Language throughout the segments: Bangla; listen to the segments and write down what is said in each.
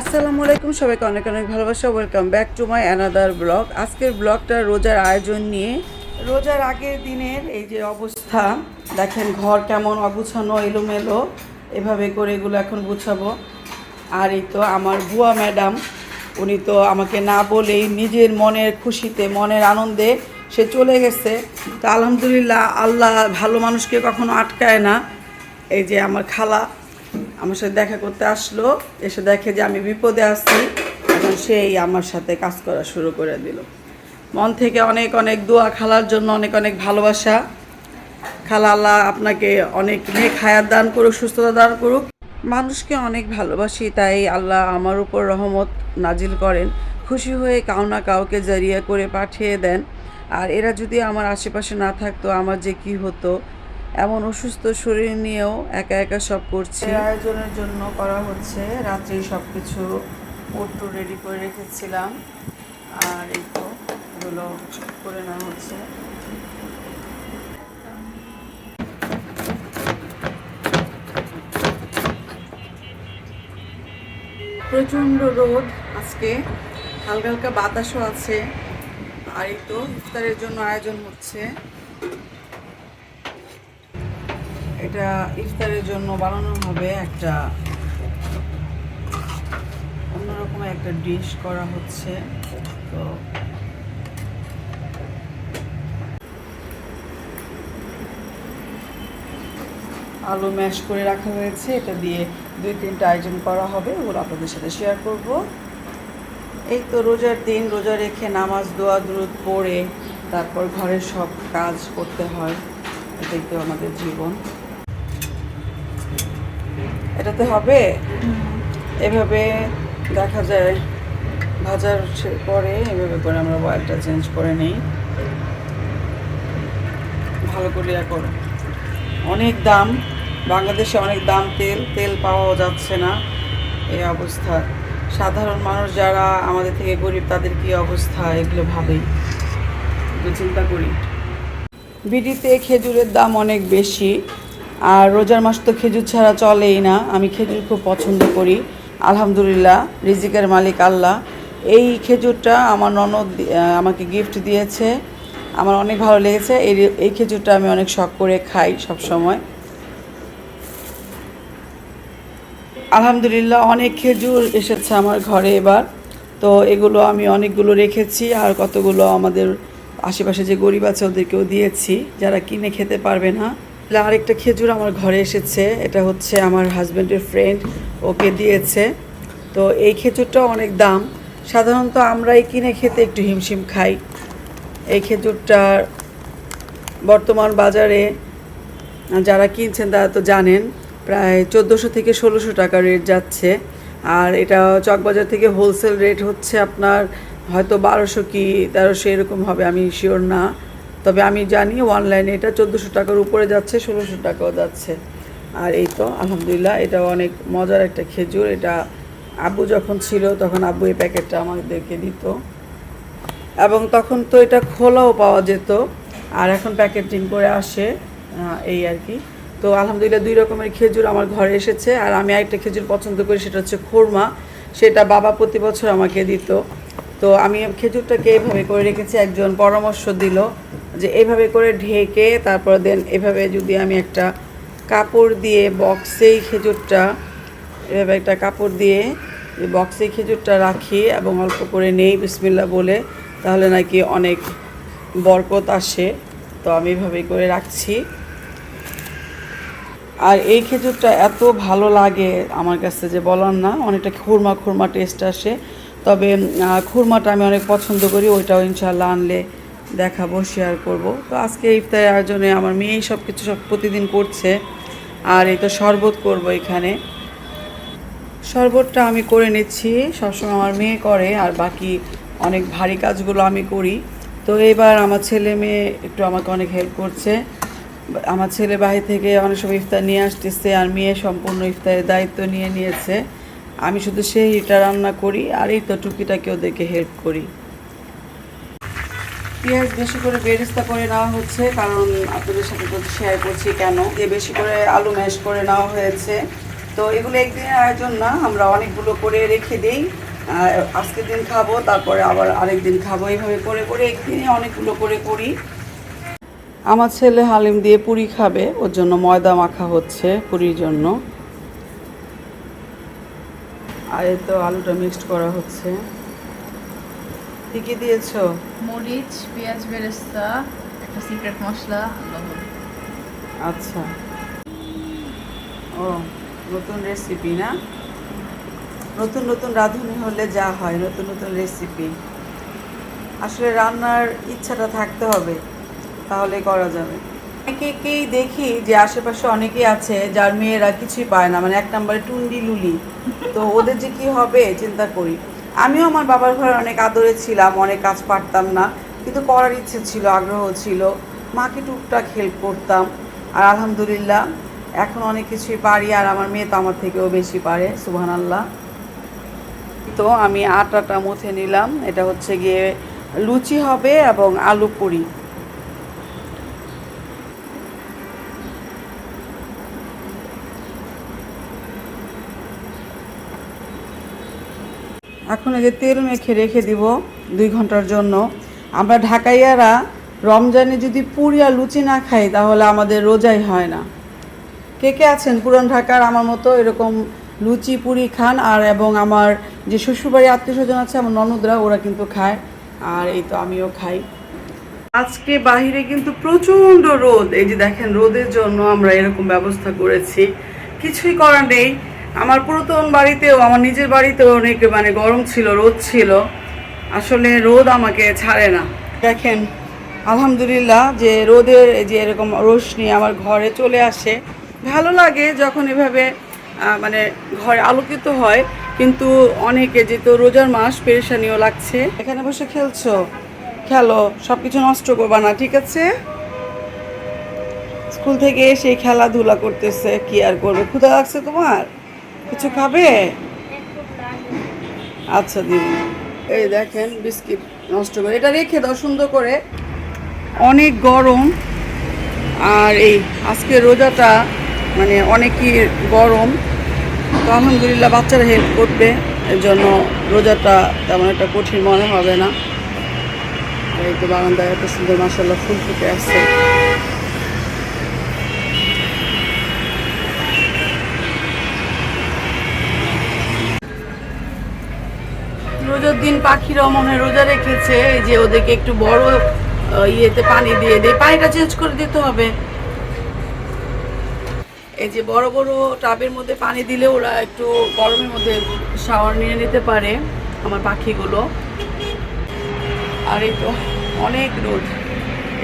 আসসালামু আলাইকুম সবাইকে অনেক অনেক ভালোবাসা। Welcome back to my another blog আজকের ব্লগটা রোজার আয়োজন নিয়ে। রোজার আগের দিনের এই যে অবস্থা, দেখেন ঘর কেমন অগুছানো, এলোমেলো। এভাবে করে এগুলো এখন গুছাবো। আর এই তো আমার বুয়া ম্যাডাম, উনি তো আমাকে না বলেই নিজের মনের খুশিতে, মনের আনন্দে সে চলে গেছে। তো আলহামদুলিল্লাহ, আল্লাহ ভালো মানুষকে কখনো আটকায় না। এই যে আমার খালা আমার সাথে দেখা করতে আসলো, এসে দেখে যে আমি বিপদে আসছি এখন সেই আমার সাথে কাজ করা শুরু করে দিল। মন থেকে অনেক অনেক দোয়া, খালার জন্য অনেক অনেক ভালোবাসা। খালা আল্লাহ আপনাকে অনেক নেক হায়াত দান করুক, সুস্থতা দান করুক। মানুষকে অনেক ভালোবাসি, তাই আল্লাহ আমার উপর রহমত নাজিল করেন। খুশি হয়ে কাউ না কাউকে জারিয়া করে পাঠিয়ে দেন। আর এরা যদি আমার আশেপাশে না থাকতো, আমার যে কি হতো এমন অসুস্থ শরীর নিয়েও একা একা সব করছে। আয়োজনের জন্য করা হচ্ছে, রাত্রেই সব কিছু পট্টু রেডি করে রেখেছিলাম। আর এই তো এগুলো করে নেওয়া হচ্ছে। প্রচণ্ড রোদ আজকে, হালকা হালকা বাতাসও আছে। আর এই তো ইফতারের জন্য আয়োজন হচ্ছে। এটা ইফতারের জন্য বানানো হবে একটা অন্যরকম একটা ডিশ করা হচ্ছে, তো আলু ম্যাশ করে রাখা হয়েছে, এটা দিয়ে দুই তিনটা আইটেম করা হবে, ওগুলো আপনাদের সাথে শেয়ার করব। এই তো রোজার দিন, রোজা রেখে নামাজ, দোয়া দ্রুত পড়ে, তারপর ঘরের সব কাজ করতে হয়, এটাই তো আমাদের জীবন। এটাতে হবে? এভাবে দেখা যায়, ভাজার পরে এভাবে করে আমরা অয়েলটা চেঞ্জ করে নিই। ভালো করে ইয়া করো। অনেক দাম, বাংলাদেশে অনেক দাম তেল তেল পাওয়াও যাচ্ছে না এই অবস্থা। সাধারণ মানুষ যারা আমাদের থেকে গরিব, তাদের কি অবস্থা? এগুলো ভাবেই। চিন্তা করি। বিডিতে খেজুরের দাম অনেক বেশি। আর রোজার মাস তো খেজুর ছাড়া চলেই না, আমি খেজুর খুব পছন্দ করি। আলহামদুলিল্লাহ, রিজিকের মালিক আল্লাহ। এই খেজুরটা আমার ননদ আমাকে গিফট দিয়েছে। আমার অনেক ভালো লেগেছে। এই এই খেজুরটা আমি অনেক শখ করে খাই সব সময় আলহামদুলিল্লাহ, অনেক খেজুর এসেছে আমার ঘরে এবার। তো এগুলো আমি অনেকগুলো রেখেছি আর কতগুলো আমাদের আশেপাশে যে গরিব আছে ওদেরকেও দিয়েছি। যারা কিনে খেতে পারবে না আরেকটা খেজুর আমার ঘরে এসেছে। এটা হচ্ছে আমার হাজব্যান্ডের ফ্রেন্ড ওকে দিয়েছে। তো এই খেজুরটাও অনেক দাম। সাধারণত আমরাই কিনে খেতে একটু হিমশিম খাই। এই খেজুরটার বর্তমান বাজারে যারা কিনছেন তারা তো জানেন, প্রায় চোদ্দোশো থেকে ষোলোশো টাকা রেট যাচ্ছে। আর এটা চকবাজার থেকে হোলসেল রেট হচ্ছে আপনার হয়তো বারোশো কি তেরোশো এরকম হবে, আমি শিওর না। তবে আমি জানি অনলাইনে এটা চোদ্দোশো টাকার উপরে যাচ্ছে, ষোলোশো টাকাও যাচ্ছে। আর এই তো, আলহামদুলিল্লাহ, এটা অনেক মজার একটা খেজুর। এটা আব্বু যখন ছিল, তখন আব্বু এই প্যাকেটটা আমাদেরকে দিত। এবং তখন তো এটা খোলাও পাওয়া যেত, আর এখন প্যাকেটিং করে আসে এই আর কি। তো আলহামদুলিল্লাহ দুই রকমের খেজুর আমার ঘরে এসেছে, আর আমি আরেকটা খেজুর পছন্দ করি, সেটা হচ্ছে খুরমা। সেটা বাবা প্রতি বছর আমাকে দিত। তো আমি খেজুরটাকে এইভাবে করে রেখেছি, একজন পরামর্শ দিল। যে এভাবে করে ঢেকে তারপর দেন এভাবে যদি আমি একটা কাপড় দিয়ে বক্সেই খেজুরটা, এভাবে একটা কাপড় দিয়ে বক্সে খেজুরটা রাখি এবং অল্প করে নেই বিসমিল্লা বলে, তাহলে নাকি অনেক বরকত আসে। তো আমি এভাবেই করে রাখছি। আর এই খেজুরটা এত ভালো লাগে আমার কাছে যে বলার না, অনেকটা খুরমা খুরমা টেস্ট আসে। তবে খুরমাটা আমি অনেক পছন্দ করি, ওইটাও ইনশাল্লাহ আনলে দেখাবো শেয়ার করব। তো আজকে ইফতারের আয়োজনে আমার মেয়েই সব কিছু সব প্রতিদিন করছে। আর এই তো শরবত করব এখানে। শরবতটা আমি করে নিচ্ছি, সবসময় আমার মেয়ে করে, আর বাকি অনেক ভারী কাজগুলো আমি করি। তো এবার আমার ছেলে মেয়ে একটু আমাকে অনেক হেল্প করছে। আমার ছেলে বাহির থেকে অনেক সময় ইফতার নিয়ে আসতেছে, আর মেয়ে সম্পূর্ণ ইফতারের দায়িত্ব নিয়ে নিয়েছে। আমি শুধু সেইটা রান্না করি, আর এই তো টুকিটাকে ওদেরকে হেল্প করি। পেঁয়াজ বেশি করে বেরেস্তা করে নেওয়া হচ্ছে, কারণ আপনাদের সাথে তো শেয়ার করছি কেন? যে বেশি করে আলু ম্যাশ করে নেওয়া হয়েছে। তো এগুলো একদিনের আয়োজন না, আমরা অনেকগুলো করে রেখে দিই। আজকের দিন খাব, তারপরে আবার আরেক দিন খাব। এইভাবে করে করে একদিনে অনেকগুলো করে করি। আমার ছেলে হালিম দিয়ে পুরি খাবে, ওর জন্য ময়দা মাখা হচ্ছে পুরির জন্য। আর তো আলুটা মিক্সড করা হচ্ছে। কি কি দিয়েছ? মরিচ পেঁয়াজ বেরেস্তা একটা সিক্রেট মশলা লবণ। আচ্ছা। ও নতুন রেসিপি না? নতুন নতুন রাঁধুনি হলে যা হয় নতুন নতুন রেসিপি আসলে রান্নার ইচ্ছাটা থাকতে হবে তাহলে করা যাবে। অনেকেকেই দেখি যে আশেপাশে অনেকেই আছে যার মেয়েরা কিছুই পায় না মানে এক নম্বরে টুন্ডি লুলি। তো ওদের যে কি হবে চিন্তা করি। আমিও আমার বাবার ঘরে অনেক আদরে ছিলাম, অনেক কাজ পারতাম না, কিন্তু করার ইচ্ছে ছিল, আগ্রহ ছিল। মাকে টুকটাক হেল্প করতাম। আর আলহামদুলিল্লাহ, এখন অনেক কিছুই পারি, আর আমার মেয়ে তো আমার থেকেও বেশি পারে সুহান আল্লাহ তো আমি আটাটা মুছে নিলাম, এটা হচ্ছে গিয়ে লুচি হবে এবং আলু পুরি। এখন এই যে তেল মেখে রেখে দিব দুই ঘণ্টার জন্য। আমরা ঢাকাইয়ারা রমজানে যদি পুরি আর লুচি না খাই, তাহলে আমাদের রোজাই হয় না। কে কে আছেন পুরান ঢাকার? আমার মতো এরকম লুচি, পুরি খান আর এবং আমার যে শ্বশুরবাড়ি আত্মীয় স্বজন আছে, আমার ননদরা, ওরা কিন্তু খায় আর এই তো আমিও খাই। আজকে বাহিরে কিন্তু প্রচণ্ড রোদ। এই যে দেখেন, রোদের জন্য আমরা এরকম ব্যবস্থা করেছি। কিছুই করার নেই। আমার পুরাতন বাড়িতেও, আমার নিজের বাড়িতেও অনেক মানে গরম ছিল, রোদ ছিল। আসলে রোদ আমাকে ছাড়ে না। দেখেন, আলহামদুলিল্লাহ যে রোদের যে এরকম রোশনি আমার ঘরে চলে আসে। ভালো লাগে যখন এভাবে মানে ঘরে আলোকিত হয়, কিন্তু অনেকে যেহেতু রোজার মাস পেরেশানিও লাগছে। এখানে বসে খেলছো? খেলো সব কিছু নষ্ট করবা না, ঠিক আছে? স্কুল থেকে এসে খেলাধুলা করতেছে, কি আর করবে? ক্ষুধা লাগছে তোমার? কিছু খাবে? আচ্ছা দিদি। এই দেখেন বিস্কিট নষ্ট করে এটা রেখে দাও সুন্দর করে। অনেক গরম। আর এই আজকে রোজাটা মানে অনেকই গরম। তো আলহামদুলিল্লাহ বাচ্চারা হেল্প করবে এর জন্য রোজাটা তেমন একটা কঠিন মনে হবে না। এই তো বারান্দায় এত সুন্দর মাসাল্লাহ ফুল ফুটে আছে রোজার দিন পাখিরাও মনে রোজা রেখেছে যে ওদেরকে একটু বড় ইয়েতে পানি দিয়ে দিয়ে, পানিটা চেঞ্জ করে দিতে হবে। এই যে বড় বড় টাবের মধ্যে পানি দিলে ওরা একটু গরমের মধ্যে শাওয়ার নিয়ে নিতে পারে, আমার পাখিগুলো। আর এই তো অনেক রোদ,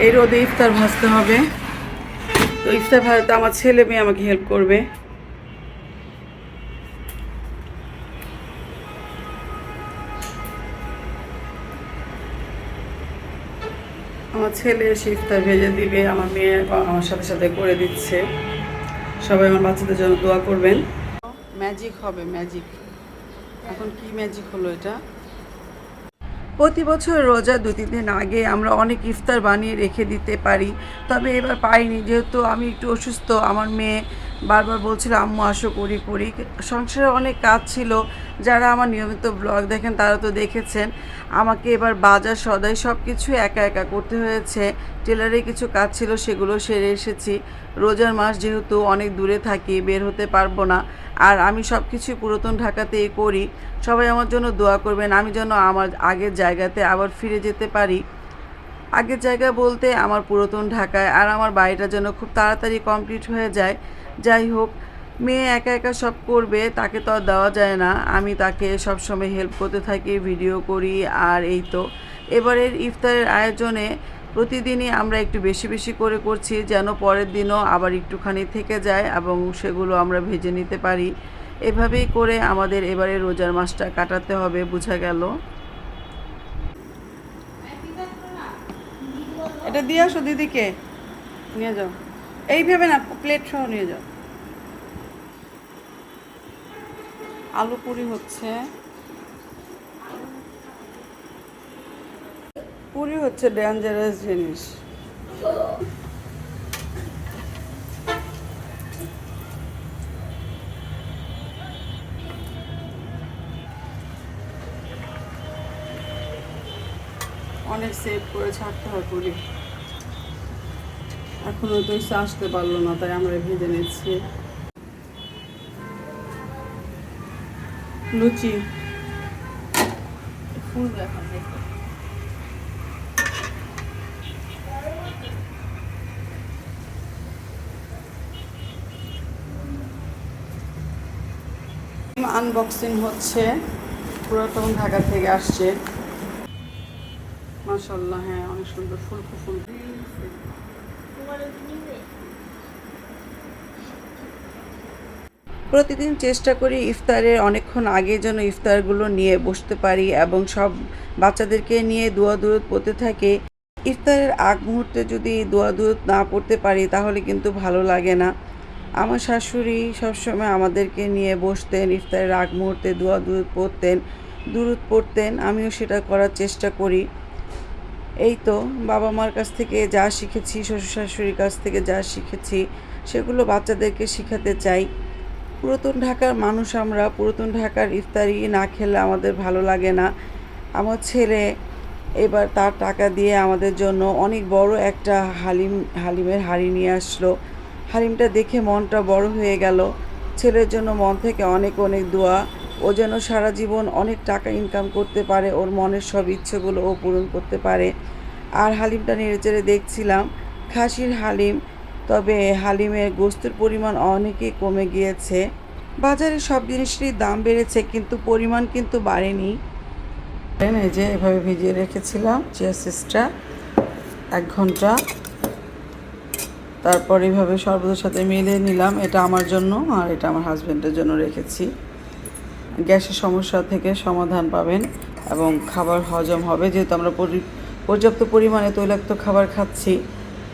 এই রোদে ইফতার ভাজতে হবে। তো ইফতার ভাজতে আমার ছেলে মেয়ে আমাকে হেল্প করবে। ছেলে এসে ইফতার ভেজে দিবে আমার মেয়ে আমার সাথে সাথে করে দিচ্ছে। সবাই আমার বাচ্চাদের জন্য দোয়া করবেন। ম্যাজিক হবে ম্যাজিক। এখন কি ম্যাজিক হলো এটা? প্রতি বছর রোজা দু তিন দিন আগে আমরা অনেক ইফতার বানিয়ে রেখে দিতে পারি তবে এবার পাইনি। যেহেতু আমি একটু অসুস্থ আমার মেয়ে বারবার বলছিল, আম্মু, আসো, করি করি। সংসারে অনেক কাজ ছিল। যারা আমার নিয়মিত ব্লগ দেখেন, তারা তো দেখেছেন। আমাকে এবার বাজার সদাই সব কিছু একা একা করতে হয়েছে। টেলারে কিছু কাজ ছিল, সেগুলো সেরে এসেছি। রোজার মাস যেহেতু অনেক দূরে থাকি, বের হতে পারব না। আর আমি সব কিছুই পুরাতন ঢাকাতেই করি। সবাই আমার জন্য দোয়া করবেন, আমি যেন আমার আগের জায়গাতে আবার ফিরে যেতে পারি। আগের জায়গা বলতে আমার পুরাতন ঢাকায়, আর আমার বাড়িটা যেন খুব তাড়াতাড়ি কমপ্লিট হয়ে যায়। যাই হোক, মেয়ে একা একা সব করবে, তাকে তো আর দেওয়া যায় না। আমি তাকে সব সময় হেল্প করতে থাকি ভিডিও করি, আর এই তো। এবারের ইফতারের আয়োজনে প্রতিদিনই আমরা একটু বেশি বেশি করে করছি, যেন পরের দিনও আবার একটুখানি থেকে যায় এবং সেগুলো আমরা ভেজে নিতে পারি। এভাবেই করে আমাদের এবারে রোজার মাসটা কাটাতে হবে, বোঝা গেল? এটা দিয়ে আসো দিদিকে। নিয়ে যাও। এইভাবে না প্লেট সহ নিয়ে যাও। আলু পুরি হচ্ছে। পুরি হচ্ছে ডেঞ্জারাস জিনিস। অনেক সেভ করে ছাড়তে হয় পুরি। এখনও তো এসে আসতে পারল না, তাই আমরা ভেজে নিচ্ছি। লুচি। এখন আনবক্সিং হচ্ছে, পুরাতন ঢাকা থেকে আসছে। মাশাল্লাহ হ্যাঁ অনেক সুন্দর ফুল ফুল প্রতিদিন চেষ্টা করি ইফতারের অনেকক্ষণ আগে যেন ইফতারগুলো নিয়ে বসতে পারি এবং সব বাচ্চাদেরকে নিয়ে দোয়া দূরত পড়তে থাকে। ইফতারের আগ মুহূর্তে যদি দোয়া দূরত না পড়তে পারি তাহলে কিন্তু ভালো লাগে না। আমার শাশুড়ি সবসময় আমাদেরকে নিয়ে বসতেন, ইফতারের আগ মুহূর্তে দোয়া দূরত পড়তেন দূরত পড়তেন, আমিও সেটা করার চেষ্টা করি। এই তো বাবা মার কাছ থেকে যা শিখেছি শ্বশুর শাশুড়ির কাছ থেকে যা শিখেছি, সেগুলো বাচ্চাদেরকে শেখাতে চাই। পুরাতন ঢাকার মানুষ আমরা, পুরাতন ঢাকার ইফতারি না খেলে আমাদের ভালো লাগে না। আমার ছেলে এবার তার টাকা দিয়ে আমাদের জন্য অনেক বড় একটা হালিম, হালিমের হাড়ি নিয়ে আসলো। হালিমটা দেখে মনটা বড় হয়ে গেল। ছেলের জন্য মন থেকে অনেক অনেক দোয়া। ও যেন সারা জীবন অনেক টাকা ইনকাম করতে পারে, ওর মনের সব ইচ্ছেগুলো ও পূরণ করতে পারে। আর হালিমটা নেড়ে চেড়ে দেখছিলাম, খাসির হালিম, তবে হালিমের গোস্তের পরিমাণ অনেকই কমে গিয়েছে। বাজারে সব জিনিসেরই দাম বেড়েছে, কিন্তু পরিমাণ কিন্তু বাড়েনি। এই যে এভাবে ভিজিয়ে রেখেছিলাম, চিয়া সিসটা এক ঘণ্টা। তারপর এইভাবে শরবতের সাথে মিলিয়ে নিলাম, এটা আমার জন্য আর এটা আমার হাজব্যান্ডের জন্য রেখেছি। গ্যাসের সমস্যা থেকে সমাধান পাবেন এবং খাবার হজম হবে। যেহেতু আমরা পরি- পর্যাপ্ত পরিমাণে তৈলাক্ত খাবার খাচ্ছি,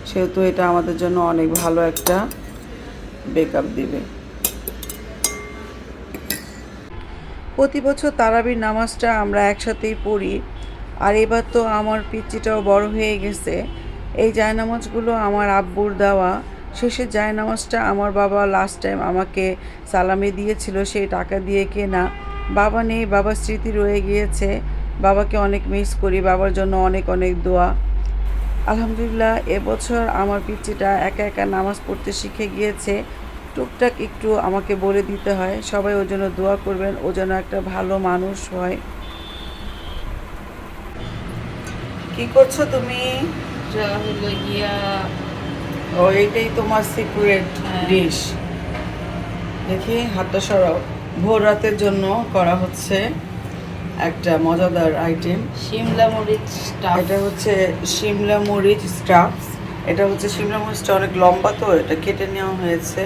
সেহেতু এটা আমাদের জন্য অনেক ভালো একটা বেকআপ দিবে। প্রতি বছর তারাবির নামাজটা আমরা একসাথেই পড়ি। আর এবার তো আমার পিচ্চিটাও বড় হয়ে গেছে। এই জায়নামাজগুলো আমার আব্বুর দেওয়া। শেষের জায়নামাজটা আমার বাবা লাস্ট টাইম আমাকে সালামি দিয়েছিল, সেই টাকা দিয়ে কেনা। বাবা নেই বাবার স্মৃতি রয়ে গিয়েছে। বাবাকে অনেক মিস করি, বাবার জন্য অনেক অনেক দোয়া। আলহামদুলিল্লাহ, এবছর আমার পিচ্চিটা একা একা নামাজ পড়তে শিখে গিয়েছে। টুকটাক একটু আমাকে বলে দিতে হয়, সবাই ওর জন্য দোয়া করবেন, ও যেন একটা ভালো মানুষ হয়। কি করছ তুমি? গিয়া ও এইটাই তোমার সিক্রেট হ্যাঁ। ডিশ দেখি হাতটা সরাও। ভোর রাতের জন্য করা হচ্ছে একটা মজাদার আইটেম শিমলা মরিচ স্টাফ এটা হচ্ছে শিমলা মরিচ স্টাফস এটা হচ্ছে শিমলা মরিচটা অনেক লম্বা তো এটা কেটে নেওয়া হয়েছে।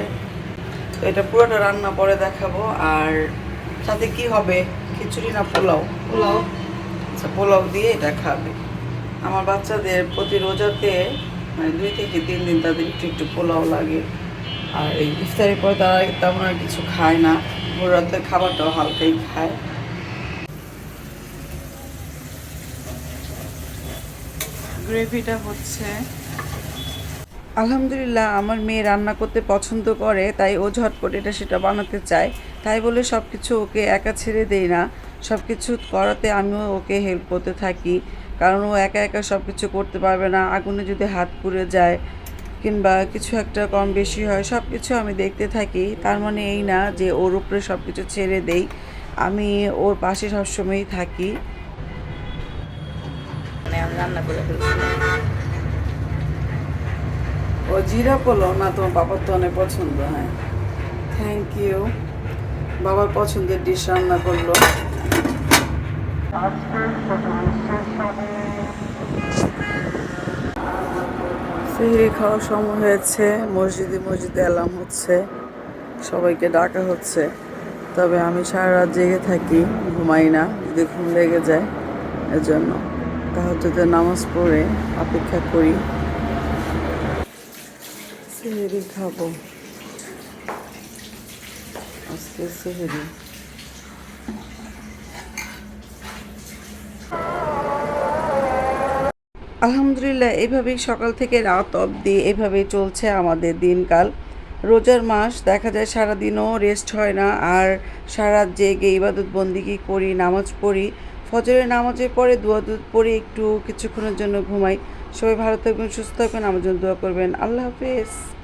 তো এটা পুরোটা রান্না পরে দেখাবো। আর সাথে কি হবে? খিচুড়ি না পোলাও? পোলাও। আচ্ছা পোলাও দিয়ে এটা খাবে। আমার বাচ্চাদের প্রতি রোজাতে মানে দুই থেকে তিন দিন তাদের একটু একটু পোলাও লাগে। আর এই ইফতারের পর তারা তেমন আর কিছু খায় না। ভোর রাতের খাবারটাও হালকাই খায়। গ্রেভিটা হচ্ছে আলহামদুলিল্লাহ আমার মেয়ে রান্না করতে পছন্দ করে, তাই ও ঝটপট এটা সেটা বানাতে চায়। তাই বলে সব কিছু ওকে একা ছেড়ে দেই না। সব কিছু করাতে আমিও ওকে হেল্প করতে থাকি। কারণ ও একা একা সব কিছু করতে পারবে না আগুনে যদি হাত পুড়ে যায় কিংবা কিছু একটা কম বেশি হয় সব কিছু আমি দেখতে থাকি। তার মানে এই না যে ওর উপরে সব কিছু ছেড়ে দেই আমি ওর পাশে সবসময়ই থাকি। মানে আমি রান্না করে ও জিরা পোলাও? না তোমার বাবার তো অনেক পছন্দ হ্যাঁ। থ্যাংক ইউ বাবার পছন্দের ডিশ রান্না করল। সেহরি খাওয়ার সময় হয়েছে, মসজিদে মসজিদে এলাম হচ্ছে, সবাইকে ডাকা হচ্ছে। তবে আমি সারা রাত জেগে থাকি, ঘুমাই না, যদি ঘুম লেগে যায় এজন্য। তাহাজ্জুদের নামাজ পড়ে, অপেক্ষা করি। সেহেরি খাব। আজকে সেহেরি আলহামদুলিল্লাহ, এভাবেই সকাল থেকে রাত অবধি এভাবেই চলছে আমাদের দিনকাল। রোজার মাস, দেখা যায় সারাদিনও রেস্ট হয় না। আর সারা জেগে ইবাদত বন্দিগি করি, নামাজ পড়ি। ফজরের নামাজের পরে দোয়া দুধ পরে একটু কিছুক্ষণের জন্য ঘুমাই। সবাই ভালো থাকবেন, সুস্থ থাকবেন, আমার জন্য দোয়া করবেন। আল্লাহ হাফেজ।